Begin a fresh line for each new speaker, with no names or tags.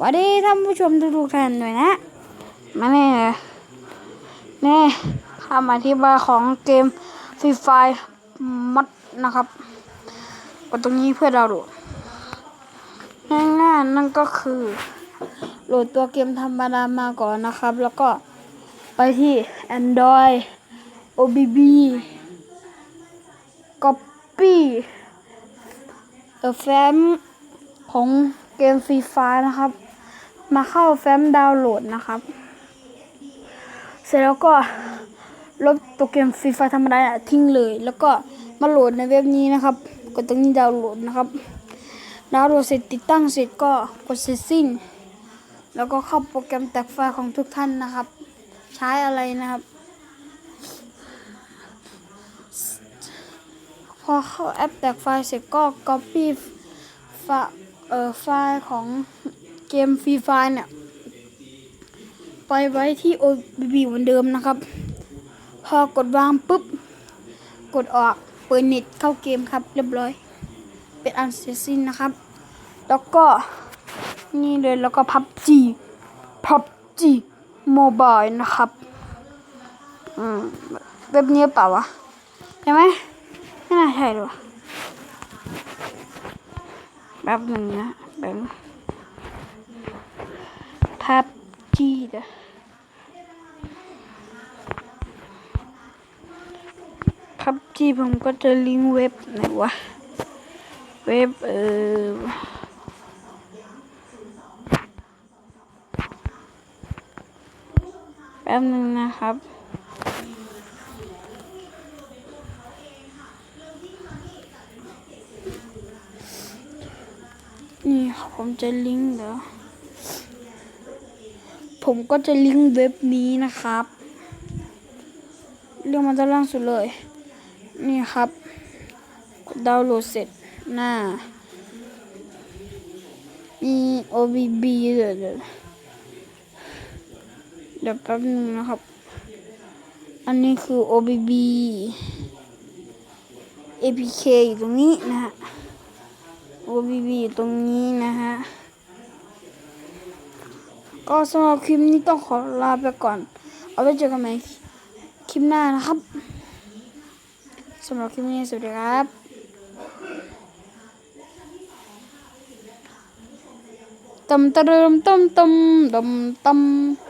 วัสดีท่านผู้ชมทุกๆท่านด้วยนะ มาแน่แน่คำอธิบายของเกมฟรีไฟมัดนะครับกดตรงนี้เพื่อดาวน์โหลดง่ายๆนั่นก็คือโหลดตัวเกมธรรมดามาก่อนนะครับ แล้วก็ไปที่ Android OBB Copy เออแฟ้มของ กมฟรีไฟนะครับ มาเข้าแฟ้มดาวน์โหลดนะครับ เสร็จแล้วก็ลบตัวเกมฟรีไฟธรรมดาทิ้งเลย แล้วก็มาโหลดในเว็บนี้นะครับ กดตรงนี้ดาวน์โหลดนะครับ ดาวน์โหลดเสร็จติดตั้งเสร็จก็กดเสร็จสิ้น แล้วก็เข้าโปรแกรมแตกไฟของทุกท่านนะครับ ใช้อะไรนะครับ พอเข้าแอปแตกไฟเสร็จก็ Copy ไฟล์ เอ่อไฟล์ของเกมฟรีไฟล์เนี่ยไปไว้ที่ OBB เหมือนเดิมนะครับ พอกดวางปุ๊บ กดออกเปิดเน็ตเข้าเกมครับ เรียบร้อย เป็นอันเสร็จสิ้นนะครับ แล้วก็นี่เลยแล้วก็ PUBG PUBG Mobile นะครับอืมเว็บนี้เปล่าวะใช่ไหมไม่น่าใช่หรอ แป๊บหนึ่งนะแป๊บพับจีเด้อพับจีผมก็จะลิงก์เว็บไหนวะ เว็บเออแป๊บหนึ่งนะครับ นี่ผมจะลิงก์เดี๋ยวผมก็จะลิงก์เว็บนี้นะครับเรื่องมันจะล่างสุดเลย นี่ครับ ดาวน์โหลดเสร็จหน้ามี OBB เดี๋ยวเดี๋ยวเดี๋ยวแป๊บนึงนะครับ อันนี้คือ OBB APK อยู่ตรงนี้นะฮะ OBB อยู่ตรงนี้นะฮะ ก็สำหรับคลิปนี้ต้องขอลาไปก่อน เอาไว้เจอกันใหม่คลิปหน้านะครับสำหรับคลิปนี้สวัสดีครับตำตะเริมตำตำตำตำ